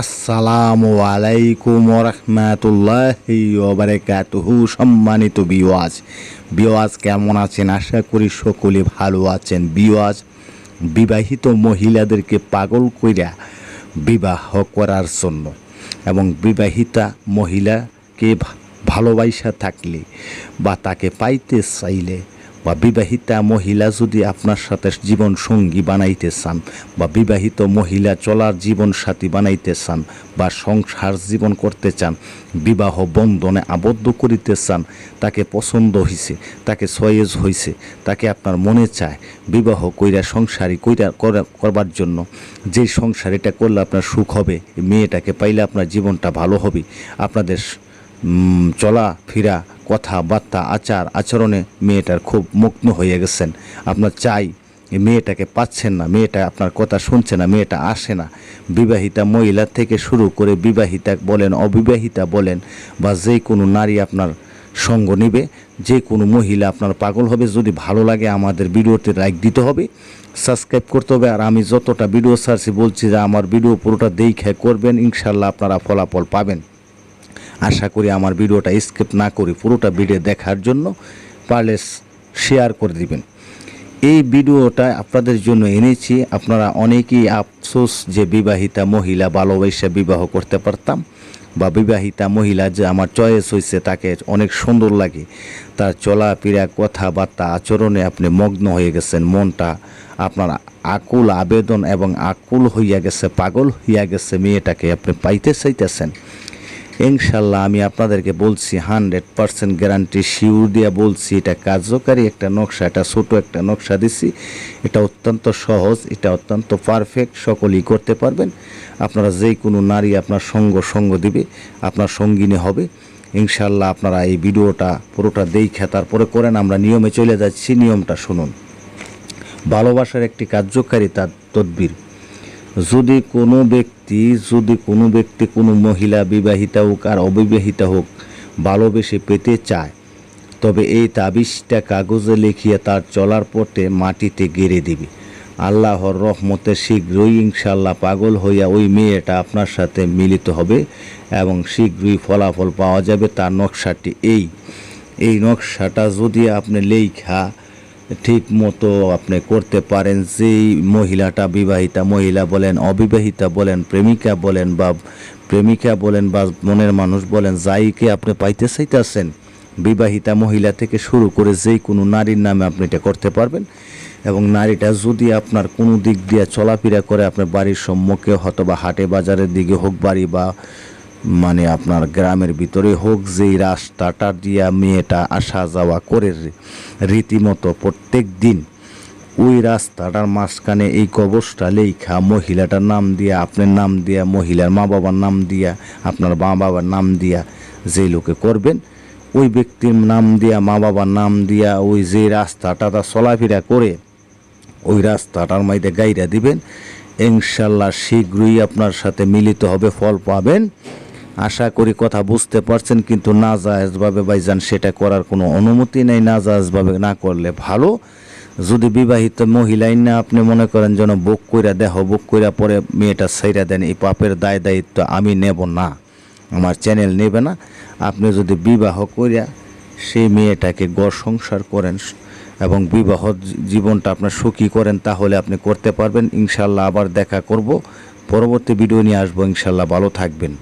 আসসালামু আলাইকুম রহমাতুল্লাহি ওবারাকাতুহু, সম্মানিত বিওয়াজ বিওয়াজ কেমন আছেন? আশা করি সকলে ভালো আছেন। বিওয়াজ বিবাহিত মহিলাদেরকে পাগল কইরা বিবাহ করার জন্য এবং বিবাহিতা মহিলাকে ভালোবাসা থাকলে বা তাকে পাইতে চাইলে বা বিবাহিতা মহিলা যদি আপনার সাথে জীবন সঙ্গী বানাইতে চান, বা বিবাহিত মহিলা চলার জীবন সাথী বানাইতে চান, বা সংসার জীবন করতে চান, বিবাহ বন্ধনে আবদ্ধ করিতে চান, তাকে পছন্দ হইছে, তাকে সয়েজ হইছে, তাকে আপনার মনে চায় বিবাহ কইরা, সংসারী কইরা করা- করবার জন্য যে সংসার এটা করলে আপনার সুখ হবে মেয়েটাকে পাইলে আপনার জীবনটা ভালো হবে, আপনাদের চলা ফিরা কথাবার্তা, আচার আচরণে মেয়েটার খুব মগ্ন হয়ে গেছেন। আপনার চাই মেয়েটাকে পাচ্ছেন না, মেয়েটা আপনার কথা শুনছে না, মেয়েটা আসে না। বিবাহিতা মহিলা থেকে শুরু করে বিবাহিতা বলেন, অবিবাহিতা বলেন, বা যে কোনো নারী আপনার সঙ্গ নেবে, যে কোনো মহিলা আপনার পাগল হবে। যদি ভালো লাগে আমাদের ভিডিওতে লাইক দিতে হবে সাবস্ক্রাইব করতে হবে। আর আমি যতটা ভিডিও সার্চি বলছি যে আমার ভিডিও পুরোটা দেখে করবেন, ইনশাল্লাহ আপনারা ফলাফল পাবেন। আশা করি আমার ভিডিওটা স্কিপ না করে পুরোটা ভিডিও দেখার জন্য পারলে শেয়ার করে দিবেন। এই ভিডিওটা আপনাদের জন্য এনেছি। আপনারা অনেকেই আফসোস যে বিবাহিতা মহিলা ভালোবাসা বিবাহ করতে পারতাম বা বিবাহিতা মহিলা যে আমার চয়েস হয়েছে তাকে অনেক সুন্দর লাগে। তার চলা চলাফেরা, কথাবার্তা, আচরণে আপনি মগ্ন হয়ে গেছেন, মনটা আপনার আকুল আবেদন এবং আকুল হইয়া গেছে, পাগল হইয়া গেছে, মেয়েটাকে আপনি পাইতে চাইতেছেন। ইনশাল্লাহ আমি আপনাদেরকে বলছি, হান্ড্রেড পার্সেন্ট গ্যারান্টি শিউর দিয়া বলছি, এটা কার্যকারী একটা নকশা, এটা ছোট একটা নকশা দিছি। এটা অত্যন্ত সহজ, এটা অত্যন্ত পারফেক্ট সকলেই করতে পারবেন। আপনারা যে কোনো নারী আপনার সঙ্গ সঙ্গ দিবে, আপনার সঙ্গিনী হবে। ইনশাল্লাহ আপনারা এই ভিডিওটা পুরোটা দেখে তারপরে করেন, আমরা নিয়মে চলে যাচ্ছি। নিয়মটা শুনুন। ভালোবাসার একটি কার্যকারী তার তদবির। যদি কোনো ব্যক্তি, যদি কোনো ব্যক্তি, কোনো মহিলা বিবাহিতা হোক আর অবিবাহিতা হোক, ভালোবেসে পেতে চায়, তবে এই তাবিজটা কাগজে লিখিয়া তার চলার পথে মাটিতে গেড়ে দিবে। আল্লাহর রহমতে শীঘ্রই ইনশাল্লাহ পাগল হইয়া ওই মেয়েটা আপনার সাথে মিলিত হবে এবং শীঘ্রই ফলাফল পাওয়া যাবে তার নকশাটি। এই এই নকশাটা যদি আপনি লেখা ঠিক মতো আপনি করতে পারেন। যেই মহিলাটা বিবাহিতা, মহিলা বলেন, অবিবাহিতা বলেন, প্রেমিকা বলেন বা প্রেমিকা বলেন বা মনের মানুষ বলেন যাইকে আপনি পাইতে চাইতেছেন, বিবাহিতা, মহিলা থেকে শুরু করে যেই কোনো নারীর নামে আপনি এটা করতে পারবেন। এবং নারীটা যদি আপনার কোনো দিক দিয়ে চলাফেরা করে, আপনার বাড়ির সম্মুখে হয়তো বা হাটে বাজারের দিকে হোক, বাড়ি বা মানে আপনার গ্রামের ভিতরে হোক যেই রাস্তাটা দিয়া মেয়েটা আসা যাওয়া করে রীতিমতো প্রত্যেক দিন ওই রাস্তাটার মাঝখানে এই কবচটা লেখা মহিলাটার নাম দিয়া, আপনার নাম দিয়া, মহিলার মা বাবার নাম দিয়া, আপনার মা বাবার নাম দিয়া যে লোকে করবেন, ওই ব্যক্তির নাম দিয়া মা বাবার নাম দিয়া ওই যে রাস্তাটা তা চলাফেরা করে ওই রাস্তাটার মধ্যে গাইরা দিবেন, ইনশাল্লাহ শীঘ্রই আপনার সাথে মিলিত হবে, ফল পাবেন। আশা করি কথা বুঝতে পারছেন, কিন্তু না জায়েজভাবে ভাইজান, সেটা করার কোনো অনুমতি নেই। না জায়েজভাবে না করলে ভালো। যদি বিবাহিত মহিলাই না, আপনি মনে করেন যেন বুক কইরা, দেহ বুক কইরা পরে মেয়েটা সাইরা দেন, এই পাপের দায় দায়িত্ব আমি নেব না। আমার চ্যানেল নেবে না। আপনি যদি বিবাহ করিয়া সেই মেয়েটাকে গড় সংসার করেন এবং বিবাহ জীবনটা আপনার সুখী করেন, তাহলে আপনি করতে পারবেন। ইনশাল্লাহ আবার দেখা করব। পরবর্তী ভিডিও নিয়ে আসব। ইনশাল্লাহ ভালো থাকবেন।